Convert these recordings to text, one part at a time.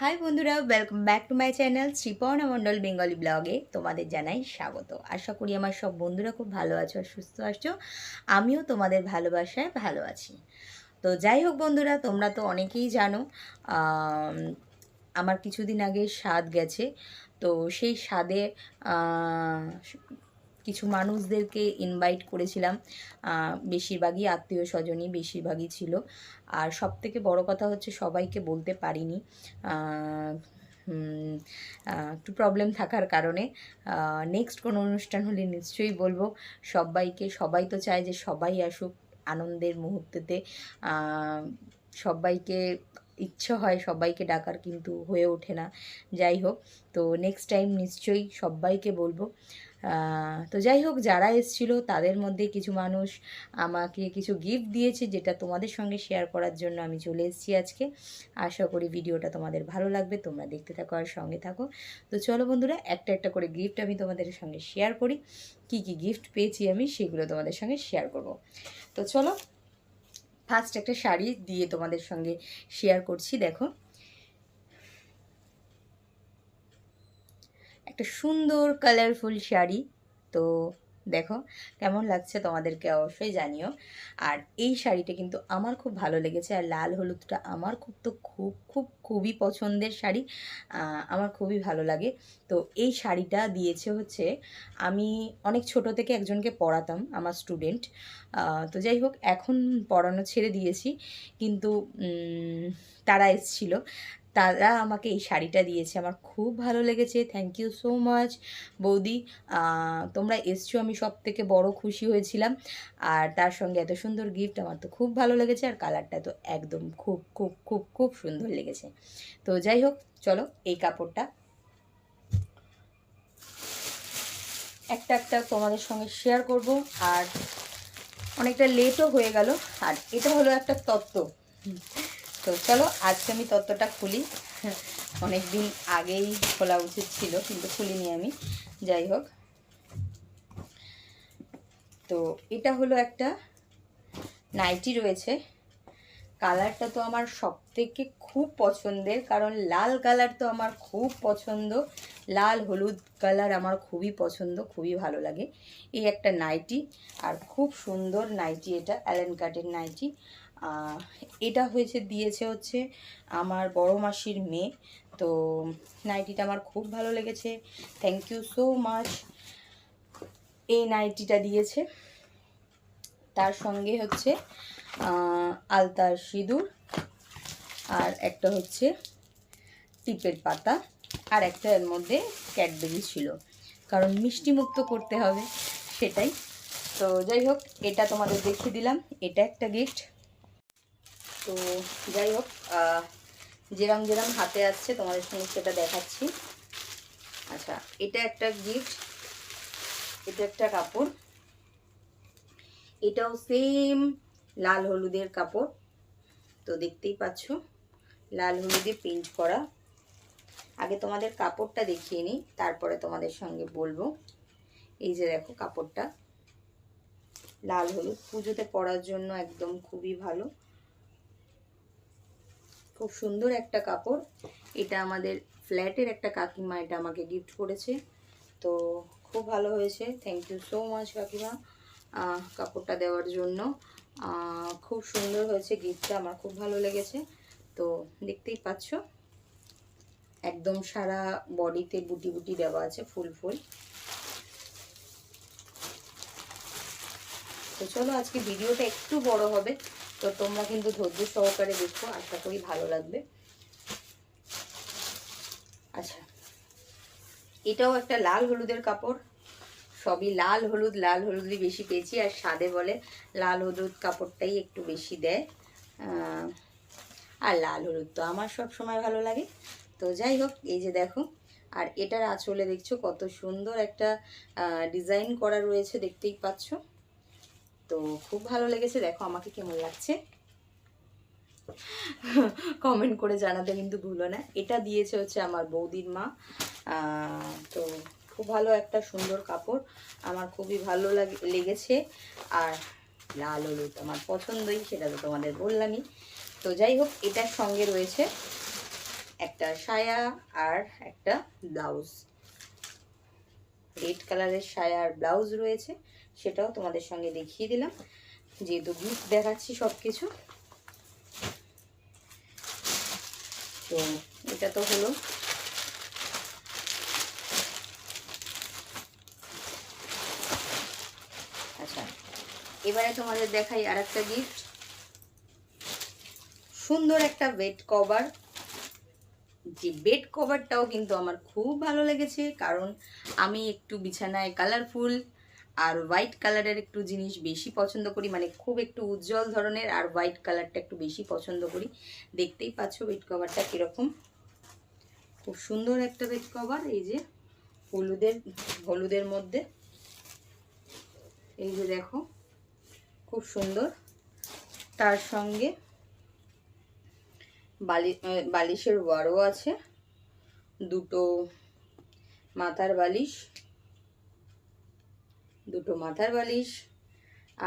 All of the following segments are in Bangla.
হাই বন্ধুরা welcome back to my channel Sriparna Mondal Bengali ব্লগে তোমাদের জানাই স্বাগত। আশা করি আমার সব বন্ধুরা খুব ভালো আছো আর সুস্থ আছো আমিও তোমাদের ভালোবাসায় ভালো আছি। তো যাই হোক বন্ধুরা তোমরা তো অনেকেই জানো আম, আমার কিছুদিন আগে স্বাদ গেছে। তো সেই স্বাদে কিছু মানুষদেরকে ইনভাইট করেছিলাম। বেশিরভাগই আত্মীয় স্বজনই বেশিরভাগই ছিল। আর সব থেকে বড় কথা হচ্ছে সবাইকে বলতে পারিনি। একটু প্রবলেম থাকার কারণে। নেক্সট কোনো অনুষ্ঠান হলে নিশ্চয়ই বলব সবাইকে। সবাই তো চায় যে সবাই আসুক আনন্দের মুহূর্তেতে। সবাইকে ইচ্ছা হয় সবাইকে ডাকার কিন্তু হয়ে ওঠে না। যাই হোক, তো নেক্সট টাইম নিশ্চয়ই সবাইকে বলব। তো যাই হোক, যারা এসেছিল তাদের মধ্যে কিছু মানুষ আমাকে কিছু গিফট দিয়েছে যেটা তোমাদের সঙ্গে শেয়ার করার জন্য আমি চলে এসেছি আজকে। আশা করি ভিডিওটা তোমাদের ভালো লাগবে, তোমরা দেখতে থাকো আর সঙ্গে থাকো। তো চলো বন্ধুরা, একটা একটা করে গিফট আমি তোমাদের সঙ্গে শেয়ার করি। কি কি গিফট পেয়েছি আমি সেগুলো তোমাদের সঙ্গে শেয়ার করব। তো চলো ফার্স্ট একটা শাড়ি দিয়ে তোমাদের সঙ্গে শেয়ার করছি, দেখো। একটা সুন্দর কালারফুল শাড়ি। তো দেখো, কেমন লাগছে তোমাদেরকে অবশ্যই জানিও। আর এই শাড়িটা কিন্তু আমার খুব ভালো লেগেছে, আর লাল হলুদটা আমার খুব তো খুব খুব, খুবই পছন্দের শাড়ি। আমার খুবই ভালো লাগে। তো এই শাড়িটা দিয়েছে হচ্ছে, আমি অনেক ছোট থেকে একজনকে পড়াতাম, আমার স্টুডেন্ট তো যাই হোক, এখন পড়ানো ছেড়ে দিয়েছি। কিন্তু তারা এসছিল। তারা আমাকে এই শাড়িটা দিয়েছে। আমার খুব ভালো লেগেছে। থ্যাংক ইউ সো মাচ বৌদি। তোমরা এসছো, আমি সব থেকে বড় খুশি হয়েছিলাম। আর তার সঙ্গে এত সুন্দর গিফট আমার তো খুব ভালো লেগেছে আর কালারটা তো একদম খুব খুব খুব খুব সুন্দর লেগেছে। তো যাই হোক, চলো এই কাপড়টা। একটা একটা তোমাদের সঙ্গে শেয়ার করব। আর অনেকটা লেটও হয়ে গেল। আর এটা হলো একটা তত্ত্ব। তো চলো, আজকে আমি তত্ত্বটা খুলি। অনেক দিন আগেই খোলা উচিত ছিল, কিন্তু খুলিনি আমি। যাই হোক। তো এটা হলো একটা নাইটি রয়েছে। কালারটা তো আমার সব থেকে খুব পছন্দের, কারণ লাল কালার তো আমার খুব পছন্দ। লাল হলুদ কালার আমার খুবই পছন্দ, খুবই ভালো লাগে। এই একটা নাইটি, আর খুব সুন্দর নাইটি এটা, অ্যালেন কাটের নাইটি। এটা হয়েছে, দিয়েছে হচ্ছে আমার বড় মাসির মেয়ে। তো নাইটিটা আমার খুব ভালো লেগেছে। থ্যাংক ইউ সো মাচ এই নাইটিটা দিয়েছে। তার সঙ্গে হচ্ছে আলতার সিঁদুর আর একটা হচ্ছে টিপের পাতা আর একটা এর মধ্যে ক্যাডবেরি ছিল। কারণ মিষ্টি মুক্ত করতে হবে সেটাই। তো যাই হোক, এটা তোমাদের দেখিয়ে দিলাম। এটা একটা গিফট তো যাই হোক যেরম যেরম হাতে আসছে তোমাদের সঙ্গে সেটা দেখাচ্ছি। আচ্ছা এটা একটা গিফট এটা একটা কাপড়। এটাও সেম লাল হলুদের কাপড়, তো দেখতেই পাচ্ছ, লাল হলুদে পেন্ট করা। আগে তোমাদের কাপড়টা দেখিয়ে নিই, তারপরে তোমাদের সঙ্গে বলব। এই যে দেখো কাপড়টা, লাল হলুদ। পুজোতে পরার জন্য একদম খুবই ভালো। খুব সুন্দর একটা কাপড়। এটা আমাদের ফ্ল্যাটের একটা কাকিমা এটা আমাকে গিফট করেছে। তো খুব ভালো হয়েছে। থ্যাংক ইউ সো মাচ কাকিমা কাপড়টা দেওয়ার জন্য। খুব সুন্দর হয়েছে গিফটটা আমার খুব ভালো লেগেছে। তো দেখতেই পাচ্ছ, একদম সারা বডিতে বুটি বুটি দেওয়া আছে, ফুল ফুল। তো চলো আজকে ভিডিওটা একটু বড় হবে। তো তোমরা কিন্তু ধৈর্য সহকারে দেখো, আশা করি ভালো লাগবে। আচ্ছা এটাও একটা লাল হলুদের কাপড়। সবই লাল হলুদ, লাল হলুদই বেশি পেয়েছি, আর স্বাদে বলে লাল হলুদ কাপড়টাই একটু বেশি দেয়। আর লাল হলুদ তো আমার সব সময় ভালো লাগে। তো যাই হোক, এই যে দেখো, আর এটার আঁচলে দেখছ কত সুন্দর একটা ডিজাইন করা রয়েছে, দেখতেই পাচ্ছ। তো খুব ভালো লেগেছে। দেখো আমাকে কেমন লাগছে। কমেন্ট করে জানাতে কিন্তু ভুলো না। এটা দিয়েছে হচ্ছে আমার বৌদির মা। তো খুব ভালো একটা সুন্দর কাপড়। আমার খুবই ভালো লাগে, লেগেছে। আর লাল হলুদ আমার পছন্দই, সেটা তো তোমাদের বললামই। তো যাই হোক, এটার সঙ্গে রয়েছে একটা সায়া আর একটা ব্লাউজ। রেড কালারের সায়া আর ব্লাউজ রয়েছে। সেটাও তোমাদের সঙ্গে দেখিয়ে দিলাম। যেহেতু গিফট দেখাচ্ছি সব কিছু তো এটা তো হলো। আচ্ছা এবারে তোমাদের দেখাই আর একটা গিফট সুন্দর একটা বেড কভার যে বেড কভারটাও কিন্তু আমার খুব ভালো লেগেছে, কারণ আমি একটু বিছানায় কালারফুল আর হোয়াইট কালারের একটু জিনিস বেশি পছন্দ করি মানে খুব একটু উজ্জ্বল ধরনের, আর হোয়াইট কালারটা একটু বেশি পছন্দ করি। দেখতেই পাচ্ছ বেড কভারটা কীরকম। খুব সুন্দর একটা বেড কভার এই যে হলুদের হলুদের মধ্যে। এই যে দেখো, খুব সুন্দর। তার সঙ্গে বালি বালিশের ওয়ারও আছে। দুটো মাথার বালিশ। দুটো মাথার বালিশ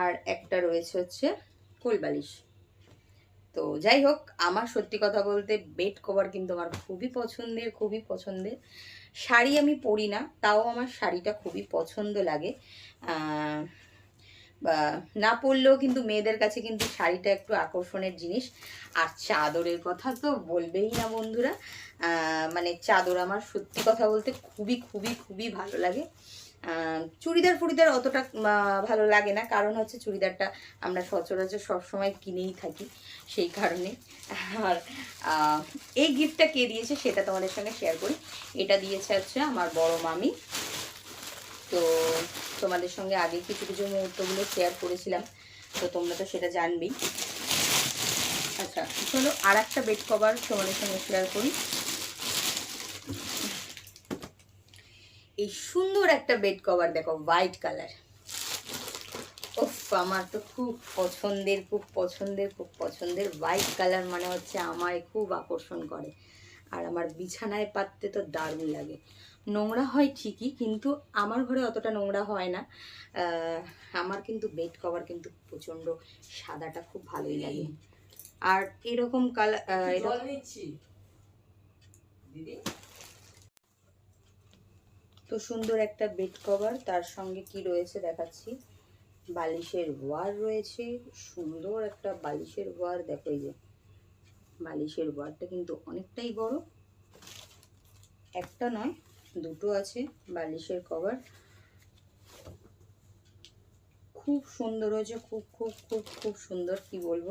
আর একটা রয়েছে হচ্ছে কোল বালিশ। তো যাই হোক, আমার সত্যি কথা বলতে বেড কভার কিন্তু আমার খুবই পছন্দের খুবই পছন্দের। শাড়ি আমি পরি না, তাও আমার শাড়িটা খুবই পছন্দ লাগে। না পরলেও কিন্তু মেয়েদের কাছে কিন্তু শাড়িটা একটু আকর্ষণের জিনিস। আর চাদরের কথা তো বলবেই না বন্ধুরা। মানে চাদর আমার সত্যি কথা বলতে খুবই খুবই খুবই ভালো লাগে। চুড়িদার ফুড়িদার অতটা ভালো লাগে না। কারণ হচ্ছে চুড়িদারটা আমরা সচরাচর সবসময় কিনেই থাকি সেই কারণে। আর এই গিফটটা কে দিয়েছে সেটা তোমাদের সঙ্গে শেয়ার করি। এটা দিয়েছে হচ্ছে আমার বড় মামি। তো তোমাদের সঙ্গে আগে কিছু কিছু মুহূর্তগুলো শেয়ার করেছিলাম। তো তোমরা তো সেটা জানবেই। আচ্ছা চলো আর একটা বেড কভার তোমাদের সঙ্গে শেয়ার করি। এই সুন্দর একটা বেড কভার দেখো হোয়াইট কালার ওফ আমার তো খুব পছন্দের খুব পছন্দের খুব পছন্দের হোয়াইট কালার মানে হচ্ছে আমায় খুব আকর্ষণ করে। আর আমার বিছানায় পাততে তো দারুণ লাগে। নোংরা হয় ঠিকই, কিন্তু আমার ঘরে অতটা নোংরা হয় না। আমার কিন্তু বেড কভার কিন্তু প্রচণ্ড সাদাটা খুব ভালোই লাগে। আর এরকম কালার দিদি? তো সুন্দর একটা বেড কভার তার সঙ্গে কি রয়েছে দেখাচ্ছি? বালিশের ওয়ার রয়েছে, সুন্দর একটা বালিশের ওয়ার দেখো এই যে। বালিশের ওয়ারটা কিন্তু অনেকটাই বড়। একটা নয়, দুটো আছে বালিশের কভার খুব সুন্দর হয়েছে, খুব খুব খুব খুব সুন্দর, কি বলব?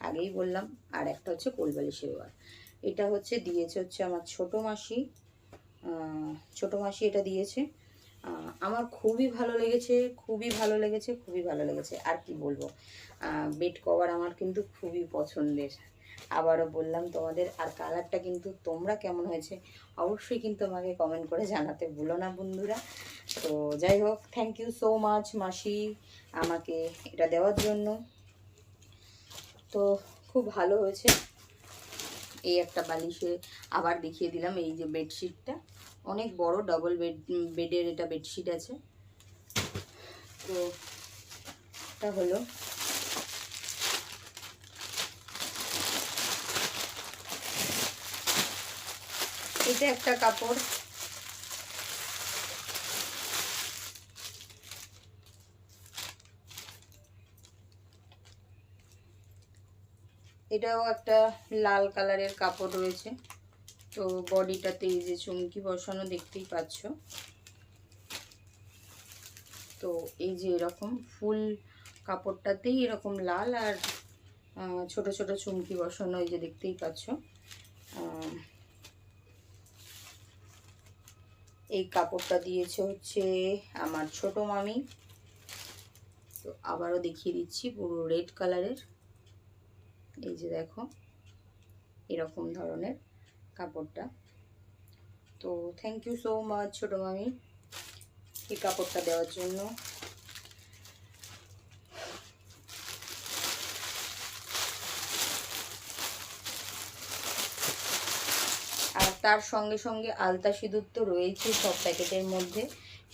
আগেই বললাম, আর একটা হচ্ছে কোল বালিশের ওয়ার এটা হচ্ছে, দিয়েছে হচ্ছে আমার ছোট মাসি। ছোট মাসি এটা দিয়েছে। আমার খুবই ভালো লেগেছে, খুবই ভালো লেগেছে, খুবই ভালো লেগেছে। আর কি বলব? বেড কভার আমার কিন্তু খুবই পছন্দের। আবারও বললাম তোমাদের, আর কালারটা কিন্তু তোমরা কেমন হয়েছে, অবশ্যই কিন্তু আমাকে কমেন্ট করে জানাতে ভুলো না বন্ধুরা। তো যাই হোক থ্যাংক ইউ সো মাচ মাসি আমাকে এটা দেওয়ার জন্য। তো খুব ভালো হয়েছে। এই একটা বালিশে আবার দেখিয়ে দিলাম এই যে বেডশিটটা অনেক বড় ডবল বেড বেডের এটা বেডশিট আছে। তো এটা হলো। এটা একটা কাপড়। এটাও একটা লাল কালারের কাপড় রয়েছে। তো বডিটাতে এই যে চুমকি বসানো দেখতেই পাচ্ছ। তো এই যে এরকম ফুল কাপড়টাতেই এরকম লাল আর ছোট ছোট চুমকি বসানো এই যে দেখতেই পাচ্ছ। এই কাপড়টা দিয়েছে হচ্ছে আমার ছোট মামি। তো আবারও দেখিয়ে দিচ্ছি পুরো রেড কালারের। এই যে দেখো, এরকম ধরনের। কাপড়টা। তো থ্যাংক ইউ সো মাচ ছোটো মামি এই কাপড়টা দেওয়ার জন্য। আর তার সঙ্গে সঙ্গে আলতা সিঁদুর তো রয়েছে সব প্যাকেটের মধ্যে।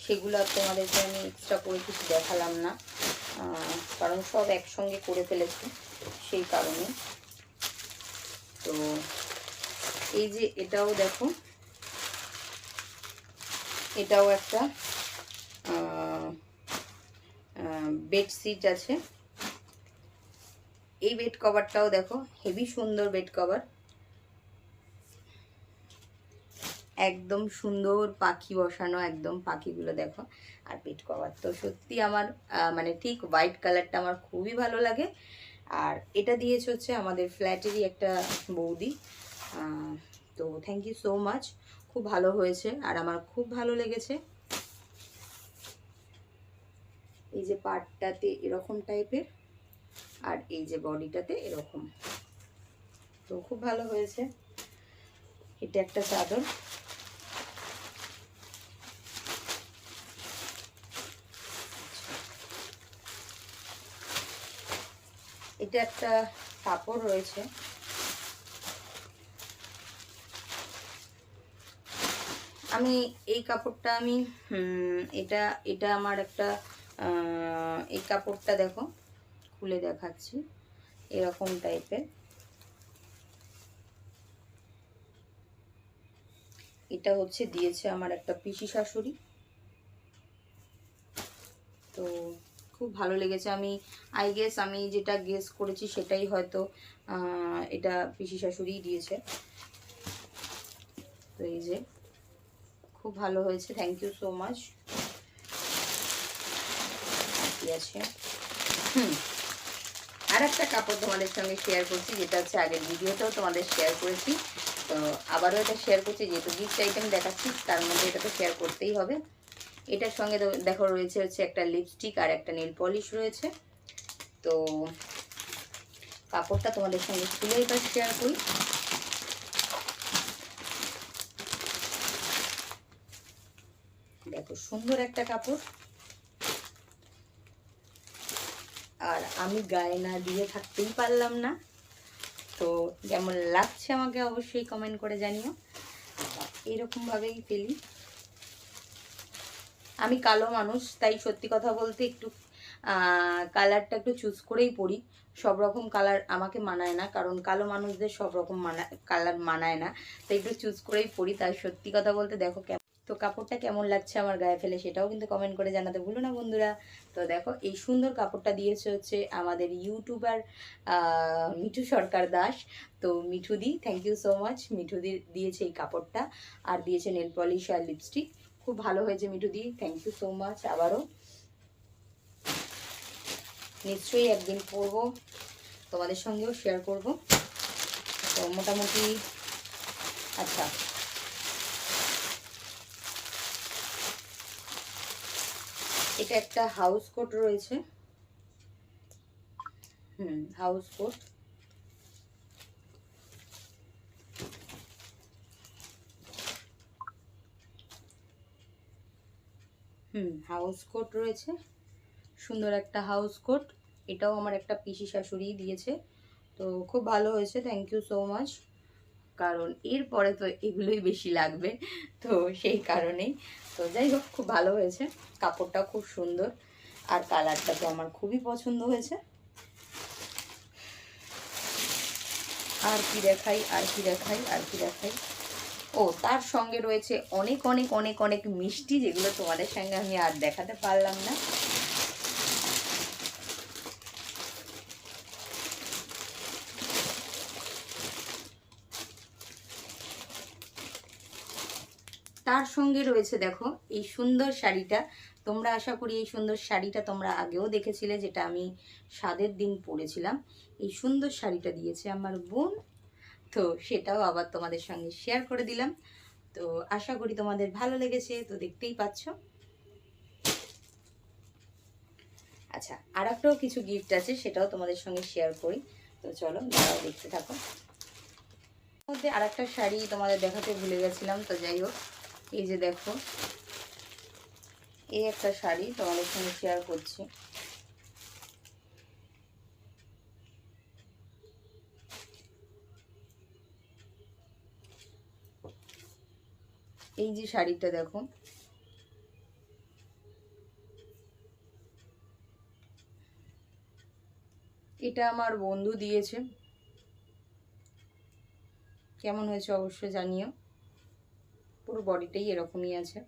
সেগুলো আর তোমাদেরকে আমি এক্সট্রা করে কিছু দেখালাম না কারণ সব একসঙ্গে করে ফেলেছি সেই কারণে। তো এই যে এটাও দেখো। এটাও একটা বেডশিট আছে। এই বেড কভারটাও দেখো হেভি সুন্দর বেড কভার একদম সুন্দর পাখি বসানো, একদম পাখিগুলো দেখো। আর বেড কভার তো সত্যি আমার মানে ঠিক হোয়াইট কালারটা আমার খুবই ভালো লাগে। আর এটা দিয়েছে হচ্ছে আমাদের ফ্ল্যাটেরই একটা বৌদি। তো থ্যাংক ইউ সো মাচ খুব ভালো হয়েছে আর আমার খুব ভালো লেগেছে। এই যে পার্টটাতে এরকম টাইপের আর এই যে বডিটাতে এরকম। তো খুব ভালো হয়েছে। এটা একটা চাদর। এটা একটা কাপড় রয়েছে। আমি এই কাপড়টা আমি এটা এটা আমার একটা এই কাপড়টা দেখো, খুলে দেখাচ্ছি, এরকম টাইপের এটা হচ্ছে দিয়েছে আমার একটা পিসি শাশুড়ি। তো খুব ভালো লেগেছে। আমি আই গেস আমি যেটা গেস করেছি সেটাই হয়তো এটা পিসি শাশুড়িই দিয়েছে। তো এই যে। খুব ভালো হয়েছে থ্যাংক ইউ সো মাচ আছে? হুম আর একটা কাপড় তোমাদের সঙ্গে শেয়ার করছি, যেটা হচ্ছে আগের ভিডিওতেও তোমাদের শেয়ার করেছি। তো আবারও এটা শেয়ার করছি, যেহেতু গিফট আইটেম দেখাচ্ছি, তার মধ্যে এটা তো শেয়ার করতেই হবে। এটার সঙ্গে দেখো রয়েছে হচ্ছে একটা লিপস্টিক আর একটা নেল পলিশ রয়েছে। তো কাপড়টা তোমাদের সঙ্গে খুলে এবার শেয়ার করি। দেখো সুন্দর একটা কাপড়। আর আমি গায়ে না দিয়ে থাকতেই পারলাম না। তো কেমন লাগছে আমাকে অবশ্যই কমেন্ট করে জানিও। এরকম ভাবেই ফেলি। আমি কালো মানুষ, তাই সত্যি কথা বলতে একটু কালারটা একটু চুজ করেই পরি। সব রকম কালার আমাকে মানায় না, কারণ কালো মানুষদের সব রকম মানা কালার মানায় না। তাই একটু চুজ করেই পরি, তাই সত্যি কথা বলতে দেখো তো কাপড়টা কেমন লাগছে আমার গায়ে ফেলে সেটাও কিন্তু কমেন্ট করে জানাতে ভুলো না বন্ধুরা। তো দেখো, এই সুন্দর কাপড়টা দিয়েছে হচ্ছে আমাদের ইউটিউবার মিঠু সরকার দাস। তো মিঠুদি থ্যাংক ইউ সো মাচ মিঠুদি দিয়েছে এই কাপড়টা আর দিয়েছে নেল পলিশ আর লিপস্টিক খুব ভালো হয়েছে মিঠুদি থ্যাংক ইউ সো মাচ আবারও। নিশ্চয়ই একদিন পরবো তোমাদের সঙ্গেও শেয়ার করব। তো মোটামুটি আচ্ছা। এটা একটা হাউস কোট রয়েছে। হুম হাউস কোট হুম হাউস কোট রয়েছে। সুন্দর একটা হাউস কোট এটাও আমার একটা পিসি শাশুড়ি দিয়েছে। তো খুব ভালো হয়েছে। থ্যাংক ইউ সো মাচ কারণ এরপরে তো এগুলোই বেশি লাগবে। তো সেই কারণেই। তো যাই হোক, খুব ভালো হয়েছে। কাপড়টাও খুব সুন্দর। আর কালারটা তো আমার খুবই পছন্দ হয়েছে। আর কি দেখাই, আর কি দেখাই, আর কি দেখাই। ও, তার সঙ্গে রয়েছে অনেক অনেক অনেক অনেক মিষ্টি যেগুলো তোমাদের সঙ্গে আমি আর দেখাতে পারলাম না। তার সঙ্গে রয়েছে দেখো এই সুন্দর শাড়িটা। তোমরা আশা করি এই সুন্দর শাড়িটা তোমরা আগেও দেখেছিলে, যেটা আমি স্বাদের দিন পরেছিলাম। এই সুন্দর শাড়িটা দিয়েছে আমার বোন। তো সেটাও আবার তোমাদের সঙ্গে শেয়ার করে দিলাম। তো আশা করি তোমাদের ভালো লেগেছে, তো দেখতেই পাচ্ছ। আচ্ছা আর একটাও কিছু গিফট আছে, সেটাও তোমাদের সঙ্গে শেয়ার করি। তো চলো দাঁড়াও দেখতে থাকো। মধ্যে আর একটা শাড়ি তোমাদের দেখাতে ভুলে গেছিলাম, তো যাই হোক। এই যে দেখো, এই একটা শাড়ি তোমাদের সঙ্গে শেয়ার করছি। এই যে শাড়িটা দেখো, এটা আমার বন্ধু দিয়েছে। কেমন হয়েছে অবশ্যই জানিও। পুরো বডিটাই এরকমই আছে।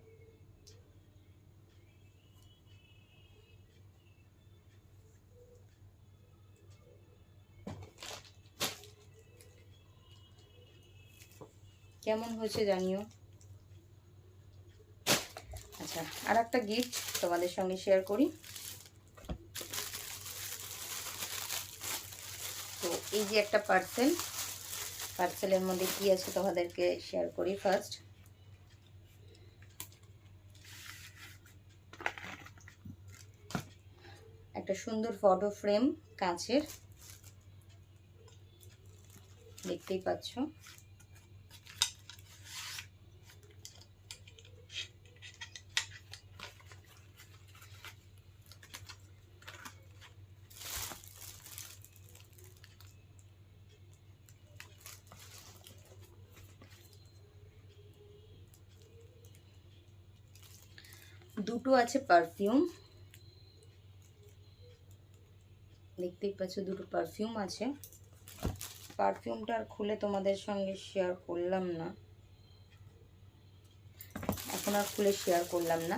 কেমন হয়েছে জানিও? আচ্ছা আর একটা গিফট তোমাদের সঙ্গে শেয়ার করি। তো এই যে একটা পার্সেল পার্সেলের মধ্যে কি আছে তোমাদেরকে শেয়ার করি ফার্স্ট একটা সুন্দর ফটো ফ্রেম কাঁচের। দেখতেই পাচ্ছ। দুটো আছে পারফিউম দেখতেই পাচ্ছ দুটো পারফিউম আছে। পারফিউমটা আর খুলে তোমাদের সঙ্গে শেয়ার করলাম না। এখন আর খুলে শেয়ার করলাম না।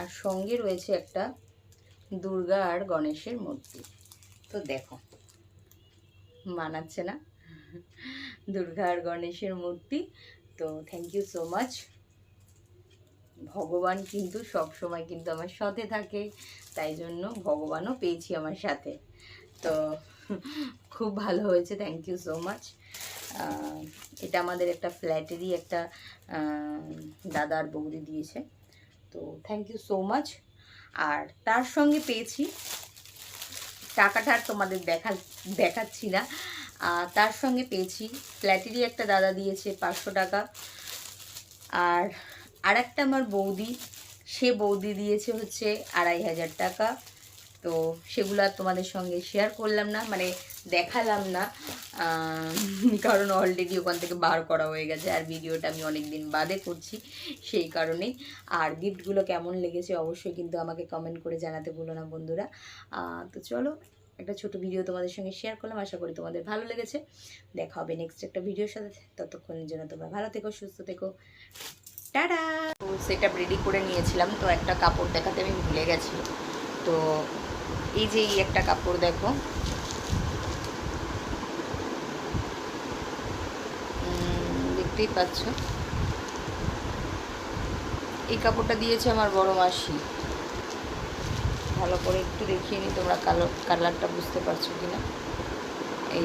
আর সঙ্গে রয়েছে একটা দুর্গা আর গণেশের মূর্তি। তো দেখো, মানাচ্ছে না? দুর্গা আর গণেশের মূর্তি। তো থ্যাংক ইউ সো মাচ ভগবান কিন্তু সব সময় কিন্তু আমার সাথে থাকে। তাই জন্য ভগবানও পেয়েছি আমার সাথে। তো খুব ভালো হয়েছে থ্যাংক ইউ সো মাচ এটা আমাদের একটা ফ্ল্যাটেরই একটা দাদার বৌদি দিয়েছে। তো থ্যাংক ইউ সো মাচ আর তার সঙ্গে পেয়েছি, টাকাটা আর তোমাদের দেখা, দেখাচ্ছি না। তার সঙ্গে পেয়েছি ফ্ল্যাটেরই একটা দাদা দিয়েছে পাঁচশো টাকা। আর আর একটা আমার বৌদি সে বৌদি দিয়েছে হচ্ছে আড়াই হাজার টাকা। তো সেগুলো আর তোমাদের সঙ্গে শেয়ার করলাম না মানে দেখালাম না। কারণ অলরেডি ওখান থেকে বার করা হয়ে গেছে আর ভিডিওটা আমি অনেক দিন বাদে করছি, সেই কারণেই আর গিফটগুলো কেমন লেগেছে অবশ্যই কিন্তু আমাকে কমেন্ট করে জানাতে ভুলো না বন্ধুরা। তো চলো, একটা ছোট ভিডিও তোমাদের সঙ্গে শেয়ার করলাম, আশা করি তোমাদের ভালো লেগেছে। দেখা হবে নেক্সট একটা ভিডিওর সাথে। ততক্ষণের জন্য তোমরা ভালো থেকো, সুস্থ থেকো। টাটা। তো সেটা রেডি করে নিয়েছিলাম, তো একটা কাপড় দেখাতে আমি ভুলে গেছি। তো এই যে এই একটা কাপড় দেখো। দেখতেই পাচ্ছ। এই কাপড়টা দিয়েছে আমার বড় মাসি। ভালো করে একটু দেখিয়ে নিই তোমরা কালো কালারটা বুঝতে পারছ কিনা। এই